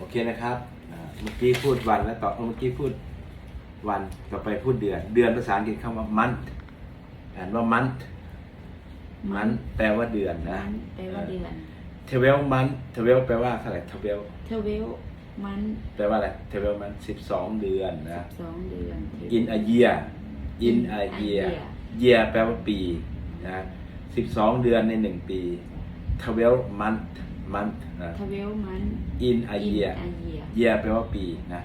โอเคนะครับอ่าเมื่อกี้พูดวันแล้วต่อเมื่อกี้พูดวันต่อไปพูดเดือน เดือนภาษาอังกฤษคำว่า month อ่านว่า month มันแปลว่าเดือนนะมันแปลว่าเดือนเทเวลมันเทเวลแปลว่าเท่าไหร่เทเวลเทเวลมันแปลว่าอะไรเทเวลมันสิบสองเดือนนะสองเดือน in a year in a a year year year แปลว่าปีนะสิบสองเดือนในหนึ่งปี twelve month month นะเทเวลมัน in a year อาเยีย year แปลว่าปีนะ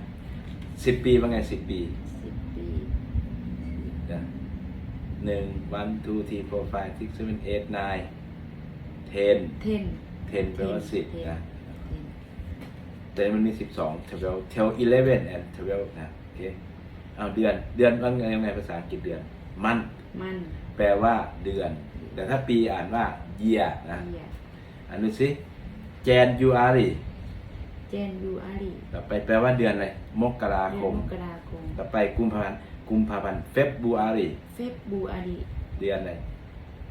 สิบปีว่าไงสิบปีสิบปีนะหนึ่ง one two three four five six seven eight nine ten เทน ten แปลว่าสิบ ten นะเทนแต่มันมีสิบสอง twelve tell eleven and twelve นะโอเคเอาเดือนเดือนว่าไงยังไงภาษาอังกฤษเดือนมันมันแปลว่าเดือน แต่ถ้าปีอ่านว่า year นะเยียอ่านดูสิ January เจนยูอารีต่อไปแปลว่าเดือนอะไรมกราเดืคอนมมกราคมต่อไปกุมภาพันธ์กุมภาพันธ์ February เฟบบูอารีเดือนอะไร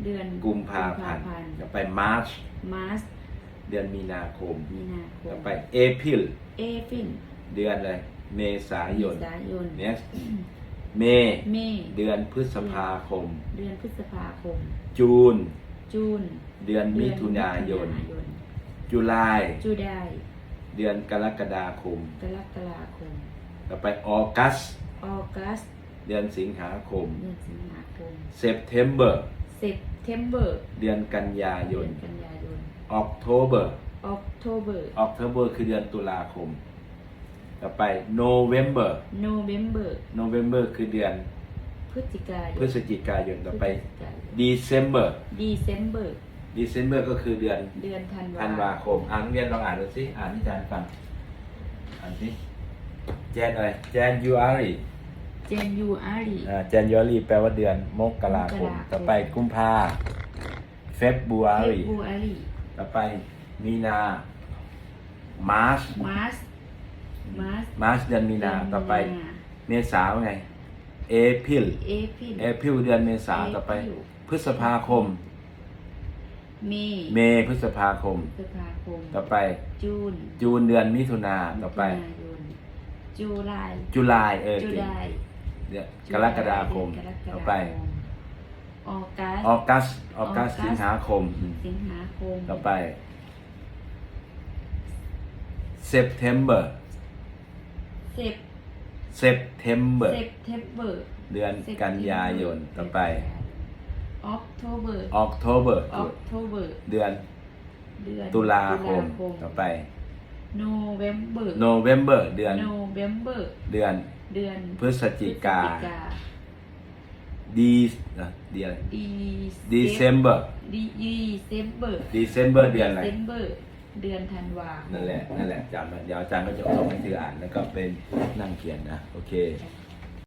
เดือนกุมภาพันธ์กุมต่อไป March มาร์ชเดือนมีนาคม มีนาคต่อมไป April เอฟินเดือนอะไรเมษายนเมษายน next May เมษเดือนพฤษภาคม เดือนพฤษภาคมจูนจูนเดือนมิถุนายน เดือมิถุนายน จุลาย จูไดเดือนกรกฎาคม กรกฎาคม ต่อไปออกัส ออกัสเดือนสิงหาคม เดือนสิงหาคม เซปเทมเบอร์ เซปเทมเบอร์เดือนกันยายเดืนอนกันยายน ออกโทเบอร์ ออกโทเบอร์ ออกโทเบอร์คือเดือนตุลาคม ต่อไปโนเวมเบอร์ โนเวมเบอร์ โนเวมเบอร์คือเดือนพฤศจิกายนพฤศจิกายน ต่อไปพฤศจิกายน ดีเซมเบอร์ ดีเซมเบอร์ ดีเซมเบอร์ก็คือเดือนเดือนธันวาธันวาคมอ่านเรียนลองอ่านดูสิอ่านที่อาจารย์ฟังอ่านสิแจนอะไรแจนยูอารีเจนยูอารีอ่าแจนยูอารีแปลว่าเดือนมกราคมมกราคมต่อไปกุมภาเฟบบูอาเฟรีบรูอารีต่อไปมีนามาร์ชมาร์ชมาร์ชมาร์ชเดือนมีนาต่อไปเมษาว่าไงเอพิลเอพิลเอพิลเดือนเมษาต่อไป April พฤษภาคม เมเมพฤษภาคม พฤษภาคม ต่อไปจูนจูนเดือนมิถุนาต่อไป มิถุนายนจูไลจุลายเออจูเก่ไลงเดือนกรกฎาคมกรกฎาคมต่อไป ออกัส ออกัสออกัสออกัส สิงหาคมอืมสิงหาคมต่อไปเซปเทมเบอร์เซปเซปเทมเบอร์เซปเทมเบอร์เดือนกันยายนต่อไปออกโท เบอร์ออกโทเบอร์ออกโทเบอร์เดือนเดือนตุลาคมต่อไปโนเวมเบอร์โนเวมเบอร์เดือนโนเวมเบอร์เดือนเดือนพฤศจิกาพฤศจิกาดีนะดีอะไรดีดีเซมเบอร์ดีดีเซมเบอร์ดีเซมเบอร์เดือนอะไรเซมเบอร์เดือนธันวานั่นแหละนั่นแหละจำไว้เดี๋ยวอาจารย์ก็จะส่งให้เธออ่านแล้วก็เป็นนั่งเขียนนะ โอเคค่ะ